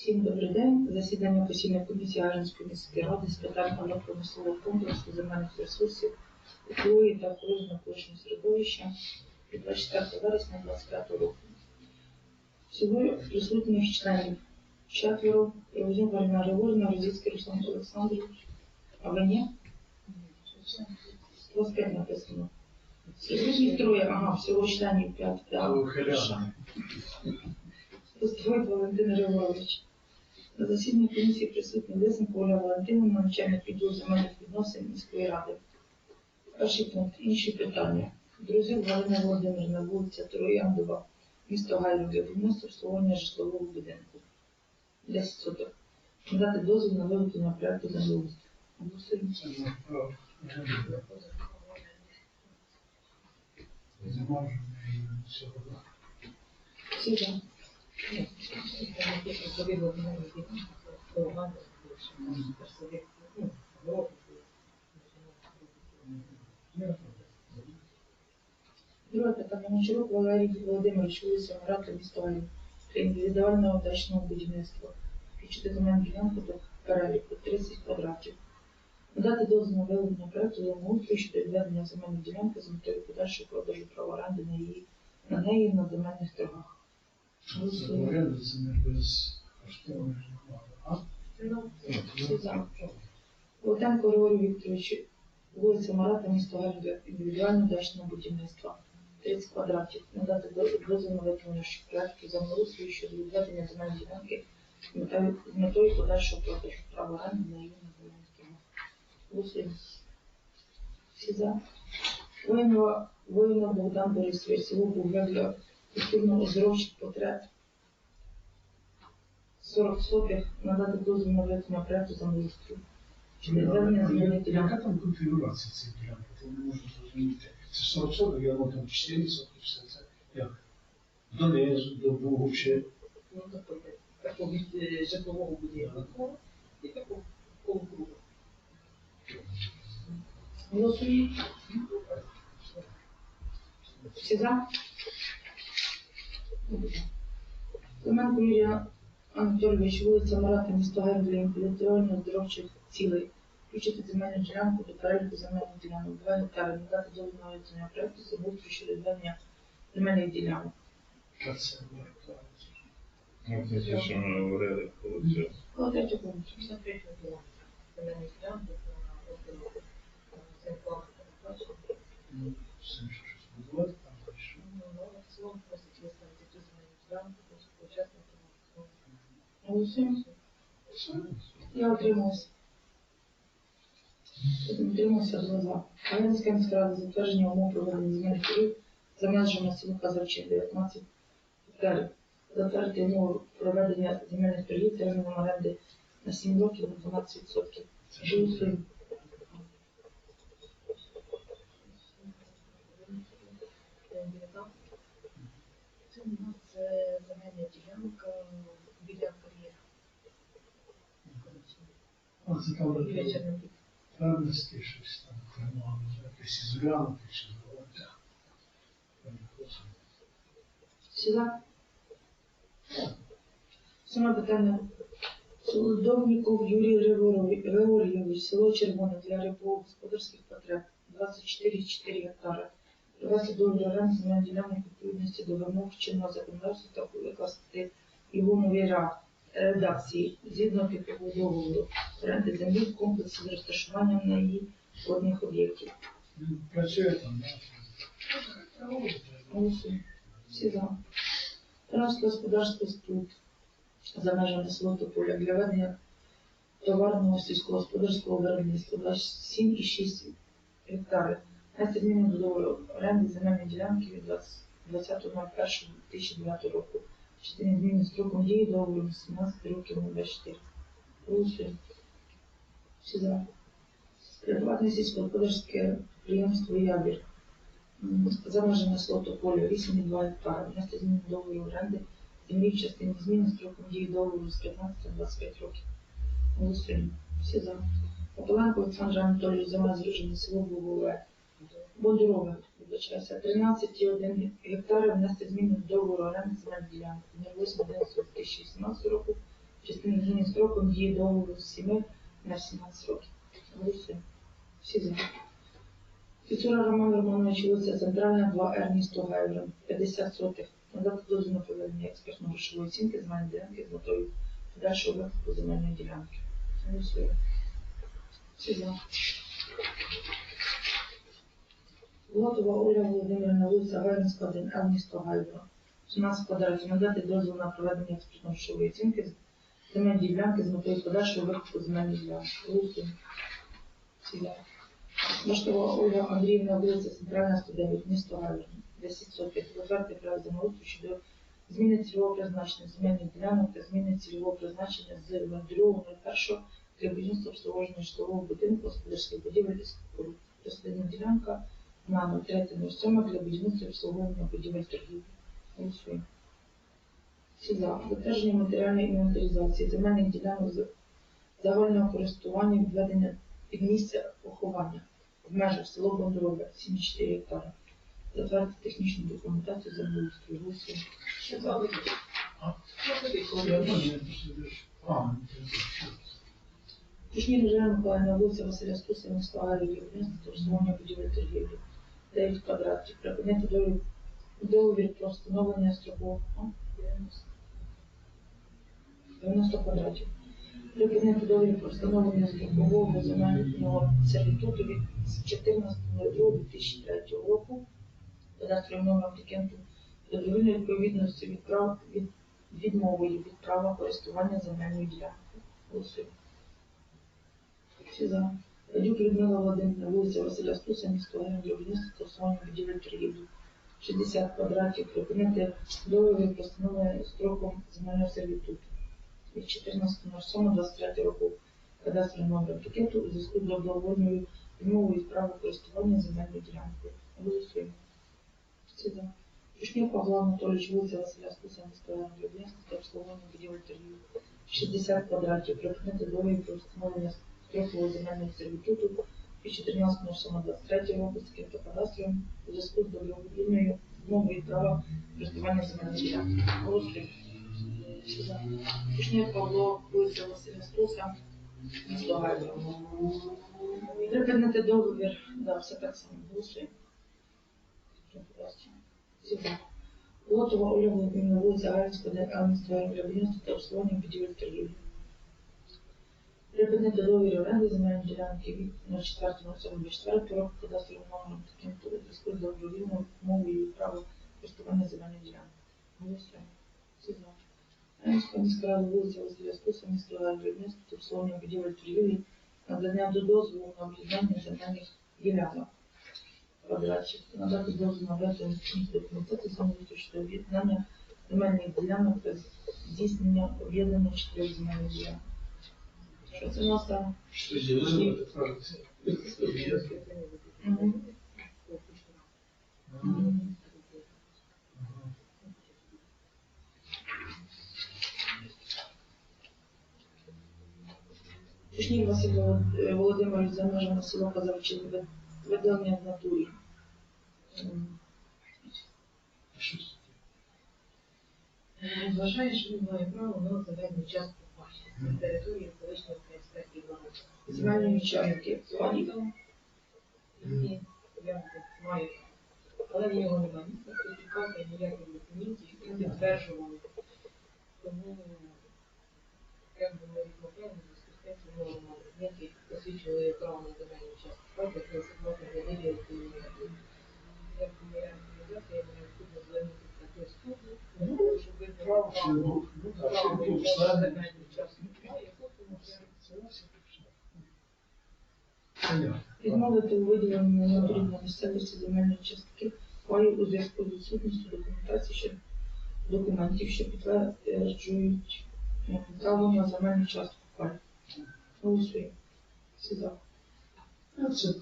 Всім добрий день. Засідання постійної комісії Ажинської міської ради з питань агропромислового комплексу земельних ресурсів, екології та охорони навколишнього середовища від 24 вересня 2025 року. Всього присутніх членів четверо. Проводим Валерина Григорівна, Розіцький Руслан Олександрович. А ви ні? У вас п'ять написано. Присутні троє, ага, всього членів п'ять. Да. Ухиляни. Пустовий Валентин Григорович. На засіданні комісії присутні Лисенко Оля Валентинівна, начальник відділу земельних відносин міської ради. Перший пункт. Інші питання. Друзів Галина Володимирівна, вулиця Трояндова, місто Гайлове, будівництво обслуговування житлового будинку. 10 соток. Надати дозвіл на виготовлення проекту землеустрою. Голосуємо. Всі за. Друге питання. Мочарук Валерій Володимирович, вулиця Марата. Для індивідуального дачного будівництва. Включити земельну ділянку до переліку 30 квадратів. Надати дозвіл на виведення проекту землеустрою щодо відведення земельної ділянки з метою подальшого продажу права оренди на неї на земельних торгах. Оренда земель без коштовних а? Всі за. Богданко Григорій Вікторович, вулиця Марата, місто Гальве, індивідуальне дачне будівництво. 30 квадратів. Надати дозвіл на виконання проекту землеустрою щодо відведення земельної ділянки з метою- подальшого продажу права оренди на її земельних. Голосуємо. Всі за. Воїнова, Богдан Борисович, село Бугля постигнал изрушит потреб. Сорок сопях надата този навет напред за мисля. Каква там конфигурация се играе? Какво не може да размените? С 40 сопях я мотам 40 сопях сърца. Як? Да не е да е въобще. Какво бихте жертвало година на хора и какво колко Но си... Все? Клименко Юрій Анатолійович, вулиця Марата, місто Гайм для інтелектуально оздоровчих цілей. Включити земельну ділянку до переліку земельних ділянок 2 гектари, надати на виконання проекту землеустрою щодо відведення земельних ділянок. Та це ну, так. Ну, це те, що ми говорили, виходить. Коло третього пункту. 63 ділянка. Земельний ділянки на оздоровлення. Це план. Ну, все, що щось будувати 8. Я утримуюся. Утримуюся в 2. Волинська міська рада затвердження умов проведення змін торів за межами сіл казачів 19 гектарів. Затвердити умови проведення земельних торгів терміном оренди на 7 років на 12%. Жив Thank you. Це у нас е, земельна ділянка біля кар'єра. А це там Біля де Чернобиля. фермерське щось там, кремове, якесь ізолянки, чи золоття. Всі за? Саме питання. Солодовніков Юрій Григорович, Георгійович, село Червоне для рибогосподарських потреб, 24,4 гектари. Оренди земельної ділянки відповідності до вимог чинного законодавства та викласти його нові редакції згідно типового договору оренди землі в комплексі з розташуванням на її водних об'єктів. Працює там? Голосуємо. Всі за. Транспорт господарство споруд за межами село Тополя для ведення товарного сільськогосподарського виробництва 27,6 гектари. Внести зміни до оренди земельної ділянки від 20.01.2009 року. Частині зміни строком дії договору з 17 років на 24. Голосуємо. Всі за. Приватне сільськогосподарське підприємство Ябір за межами село Тополя 8,2 гектара. Внести зміни до договору оренди землі в частині зміни строком дії договору з 15 на 25 років. Голосуємо. Всі за. Попеленко Олександр Анатолійович за меж зрушення село Бугове. Бондурове, вибачаюся, 13,1 гектара внести зміни до договору оренди земельної ділянки. 08 2018 року. Частині строком дії договору з 7 на 17 років. Голосуємо. Всі за. Піцура Роман Романович, вулиця Центральна, 2Р, місто Гайворон, 50 сотих. Надати дозвіл на проведення експертно-грошової оцінки земельної ділянки з метою подальшого викупу земельної ділянки. Голосуємо. Всі за. Глотова Ольга Володимирівна, вулиця Гайворонська, 1Л, місто Гайворон. 17 квадратів. Надати дозвіл на проведення експертно-грошової оцінки земельної ділянки з метою подальшого викупу земельної ділянки. Всі за. Баштова Ольга Андріївна, вулиця Центральна, 109, місто Галин, 10 сотих, затвердити проект землеустрою щодо зміни цільового призначення земельних ділянок та зміни цільового призначення з 02.01 для будівництва обслуговування житлового будинку, господарських будівель і споруд. Рослинна ділянка на 03.07 для будівництва обслуговування будівель торгівлі. Всі за. Затвердження матеріальної інвентаризації земельних ділянок загального користування відведення під місце поховання в межах село Бондорове, 7,4 гектара. Затвердити технічну документацію землеустрою. Голосуємо. Що за Кушнір Жена Миколаївна, вулиця Василя Галії, будівництво та обслуговування будівель торгівлі. 9 квадратів. Припинити договір, договір про встановлення строкового. а? 90 квадратів. Припинити договір про встановлення строкового земельного сервітуту від 14.02.2003 року кадастровим номером апlikенту добровільної відповідності від прав від відмовою від права користування земельною ділянкою. Голосуємо. Всі за. Радюк Людмила Володимирівна, вулиця Василя Ленин, для будівництва та обслуговування будівель торгівлі. 60 квадратів. Припинити договір про встановлення строком земельного сервітуту від 14.07.23 року кадастровим номером пакету у зв'язку з добровольною відмовою від права користування земельною ділянкою. Голосуємо. Всі за. Павло Анатолійович, вулиця Василя Стуса, міська районна будівництва та обслуговування будівель торгівлі. 60 квадратів. Припинити договір про встановлення строкового земельного сервітуту від 14.07.23 року з кінтокадастром у зв'язку з добровільною відмовою права користування земельної ділянки. Голосуємо. Пушнюк Павло, вулиця Василя Стуса, місто Гайворон. Припинити договір, да, все так само голосуємо. Лотова Ольга вулиця Галицька, де для будівництва та обслуговування будівель торгівлі. Припинити договір оренди земельної ділянки від 04.07.24 року кадастровим номером таким то зв'язку з добровільною мовою і право користування земельної ділянки. Голосуємо. Всі за. Амінська міська рада, вулиця Стуса, міська рада будівництва обслуговування будівель торгівлі, надання до дозволу на об'єднання земельних ділянок квадратів, надати дозвіл на введення документації самовісту щодо об'єднання земельних ділянок та здійснення об'єднання чотирьох земельних ділянок. Це у нас там? Ага. Ага. Точніше, Василь Волод- Володимирович за межами села Казавичі виділення в натурі. Вважає, що він має право на заведення частку паші на території колишнього КСП Івановича. Земельні частки. Пані. Ні, я маю. Але в нього немає ні сертифіката, ніяких документів, які підтверджували. Тому, як би ми відмовляли, немає документів, які посвідчували право на земельну частку паші, яке особливо не виділити. Як моя організація, я необхідно звернутися ну, ну. Відмовити у виділенні на натурі місцевості земельної частки паю у зв'язку з відсутністю документації що документів, що підтверджують е, право на земельну частку паю. Голосуємо. Всі за. Ну, Це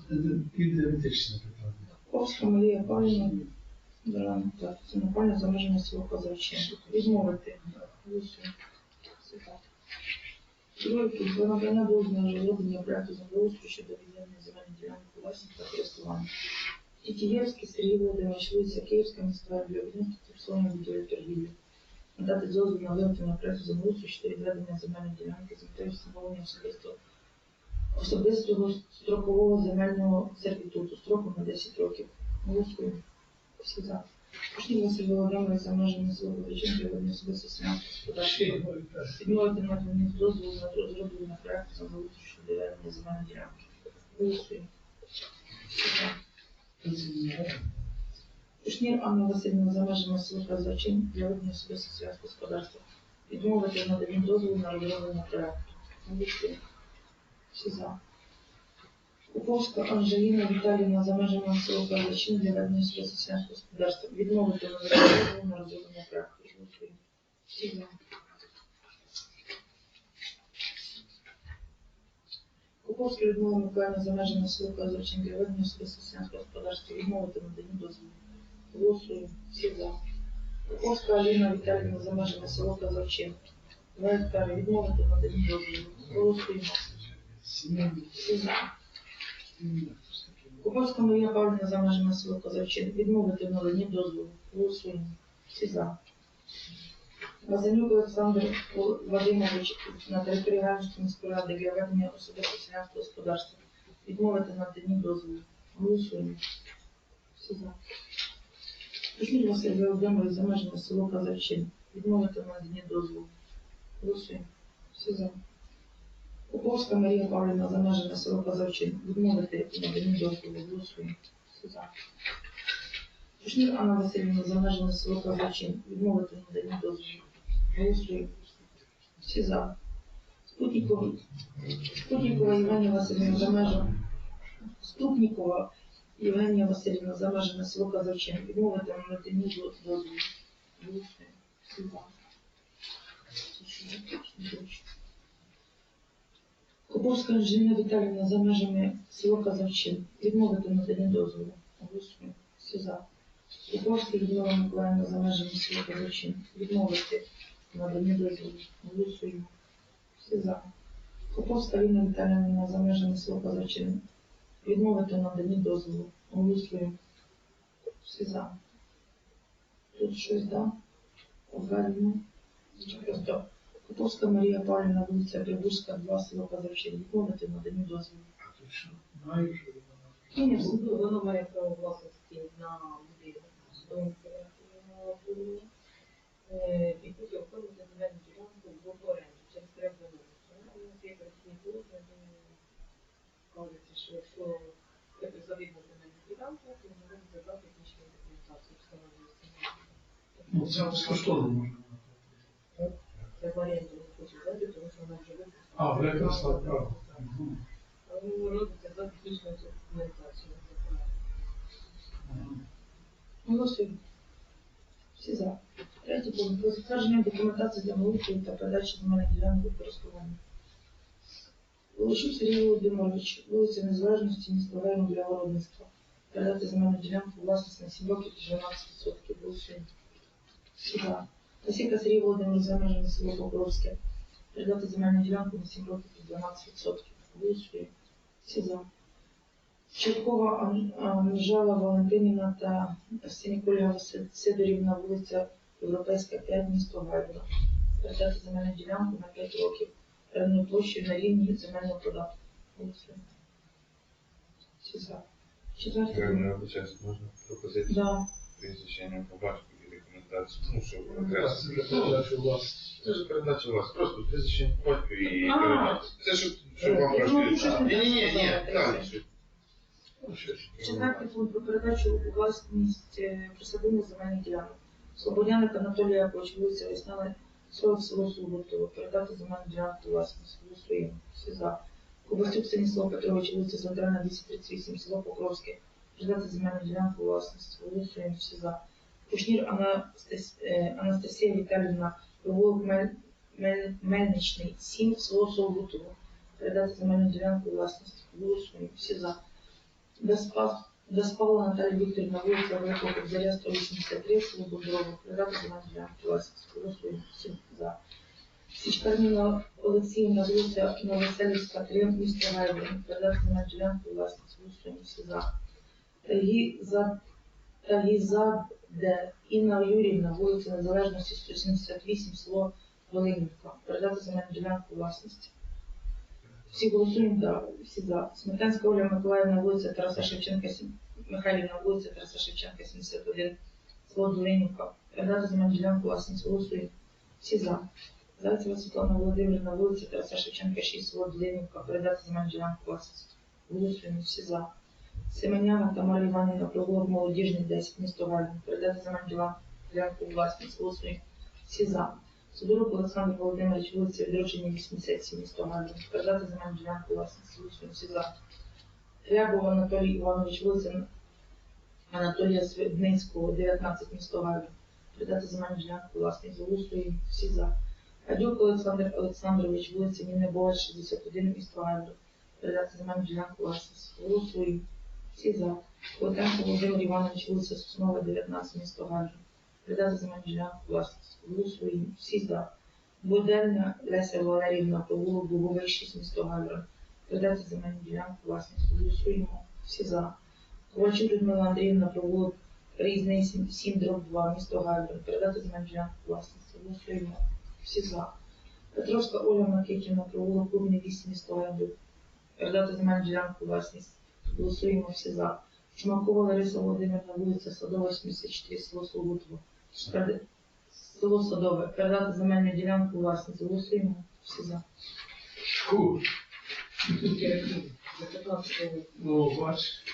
ідентичне питання. Ковська Марія Павлівна, Дорана, так, це напальне за межами села Казавченко. Відмовити. Тройки, про надання дозволу на розроблення проекту землеустрою щодо відведення земельної ділянки власність та користування. Тітієвський Сергій Володимирович, вулиця Київська, міська для будівництва та торгівлі. надати дозвіл на виготовлення проекту землеустрою щодо відведення земельної ділянки з метою встановлення особистого особистого строкового земельного сервітуту строком на 10 років. Голосуємо. Всі за. Пошли Василь Володимирович за межами свого причин приведення особисто селянського господарства. Відмовити надання дозволу на розроблення проекту землеустрою щодо відведення земельної ділянки. Голосуємо. Всі за. Кушнір Анна Васильівна за межами села Казачин для ведення особисто селянського господарства. Відмовити надання дозволу на розроблення проекту. Голосуємо. Всі за. Куповська Анжеліна Віталіївна за межами села Казачин для ведення особисто господарства. Відмовити дозволу на розроблення проекту. Куповська Людмила Миколаївна за межами села Казачин для ведення особисто господарства. Відмовити надання дозволу. Голосуємо. Всі за. Куповська Аліна Віталіївна за межами села Казавчин. Два гектари. Відмовити надання дозволу. Голосуємо. Всі за. Куповська Марія Павлівна за межами села Казавчин. Відмовити в наданні дозволу. Голосуємо. Всі за. Вазанюк Олександр Вадимович на території Ганської міської ради для ведення особисто селянського господарства. Відмовити в наданні дозволу. Голосуємо. Всі за. Візьміть Василь Володимирович за межами село Казавчин. Відмовити в наданні дозволу. Голосуємо. Всі за. Поповська Марія Павлівна за межами село Казавчин. Відмовити наданні дозволу. Голосуємо. Всі. Кушнір Анна Васильівна за межами село Казавчин. Відмовити в наданні дозволу. Голосуємо. Всі за. Спутникова, Спутникова Євгенія Васильівна за межами. Ступнікова Євгенія Васильівна за межами село Казавчин. Відмовити в наданні дозволу. Голосуємо. Всі за. Кобовська Анжеліна Віталіївна за межами села Казавчин. Відмовити надані дозволу. Голосуємо. Всі за. Кобовська Людмила Миколаївна за межами села Казавчин. Відмовити надані дозволу. Голосуємо. Всі за. Кобовська Ліна Віталіївна за межами села Казавчин. Відмовити надані дозволу. Голосуємо. Всі. Тут щось, да? Обведено. Просто Котовська Марія Павлівна, вулиця Прибузька, 2, село Казавчин. Відмовити надані дозволу. А тут що? Вона? Ні. Ну, Воно має право власності на обурення. І буде оформити земельну ділянку в оренду через порядок виносу. У нас є перехідні положення, де кажеться, що якщо завідна земельна ділянка, то можна забрати технічну документацію. Ну, це безкоштовно можна. А, в якраз правда. Мгм. Але робиться за технічну документацію. Мгм. Голосуємо. Всі за. Третій пункт. Про затвердження документації для вилучення та передачі земельних ділянок у користування. Волошук Сергій Володимирович, вулиця Незалежності, місто Вейну для городництва. Передати земельну ділянку у власність на 7 років 12%. Голосуємо. Всі за. Осіка Сергій Володимирович за межами село Покровське. Передати земельну ділянку на 7 років під 12%. Голосуємо. Всі за. Черкова Анжела Валентинівна та Арсенік Ольга Сидорівна, вулиця Європейська, 5, місто Гайвера. Передати земельну ділянку на 5 років певною площею на рівні земельного податку. Голосуємо. Всі за. Вибачаюсь, можна пропозицію Да. прізвища ім'я по батькові рекомендацію. Ну, що Якраз окреслити. це вже передача у вас. Це ж передача у вас. Просто ім'я по і передача. Це щоб, щоб вам не Ні, ні, ні, Ну, ж. Четвертий пункт про передачу у власність е, земельних ділянок. Слободяник Анатолій Якович, вулиця Весняна, 40 село Суботово. Передати земельну ділянку у власність. Голосуємо. Всі за. Кубастюк Станіслав Петрович, вулиця Центральна, 238, село Покровське. Передати земельну ділянку у власність. Голосуємо. Всі за. Кушнір Анастас- е, Віталіївна, провулок Мель- Мель- Мельничний, 7, село Суботово. Передати земельну ділянку у власність. Голосуємо. Всі за. Безпалова Наталія Вікторівна, вулиця Великого Кобзаря, 183, село Бодрово. Передати земельну ділянку у власність. Голосуємо. Всі за. Січкарніна Олексіївна, вулиця Новоселівська, 3, місто Гайворон. Передати земельну ділянку у власність. Всі за. Тагі за де Інна Юрівна, вулиця Незалежності 178, село Волинівка. Передати земельну ділянку у власність. Всі голосуємо, да, всі за. Сметанська Оля Миколаївна, вулиця Тараса Шевченка, Михайлівна, вулиця Тараса Шевченка, 71, село Долинівка. Передати земельну ділянку у власність. Голосуємо. Всі за. Зайцева Світлана Володимирівна, вулиця Тараса Шевченка, 6, село Долинівка. Передати земельну ділянку у власність. Голосуємо. Всі за. Семеняна Тамара Іванівна, провулок молодіжний 10, місто Гальне. Передати земельну ділянку власність. Голосуємо. Всі за. Судорук Олександр Володимирович, вулиця Відродження 87, місто Гальне. Передати земельну ділянку власність. Голосуємо. Всі за. Рябов Анатолій Іванович, вулиця Анатолія Свидницького, 19, місто Гальне. Передати земельну ділянку власність. Голосуємо. Всі за. Гадюк Олександр Олександрович, вулиця Ніни Бола, 61, місто Гальне. Передати земельну ділянку власність. Голосуємо. Всі за. Котенко Володимир Іванович, вулиця Соснова, 19, місто Ганжа. Передати земельну ділянку власність. Голосуємо. Всі за. Буденна Леся Валеріївна, провулок Дубовий, 6, місто Ганжа. Передати земельну ділянку власність. Голосуємо. Всі за. Ковальчук Людмила Андріївна, провулок Різний, 7, дроб 2, місто Ганжа. Передати земельну ділянку власність. Голосуємо. Всі за. Петровська Оля Макітівна, провулок Клубний 8, місто Ганжа. Передати земельну ділянку власність. Голосуємо всі за. Шмакова Лариса Володимирівна, вулиця Садова, 74, село Слобутово. Село Садове. Передати земельну ділянку власниці. Голосуємо всі за. Фу, За 15 років. ну, бач.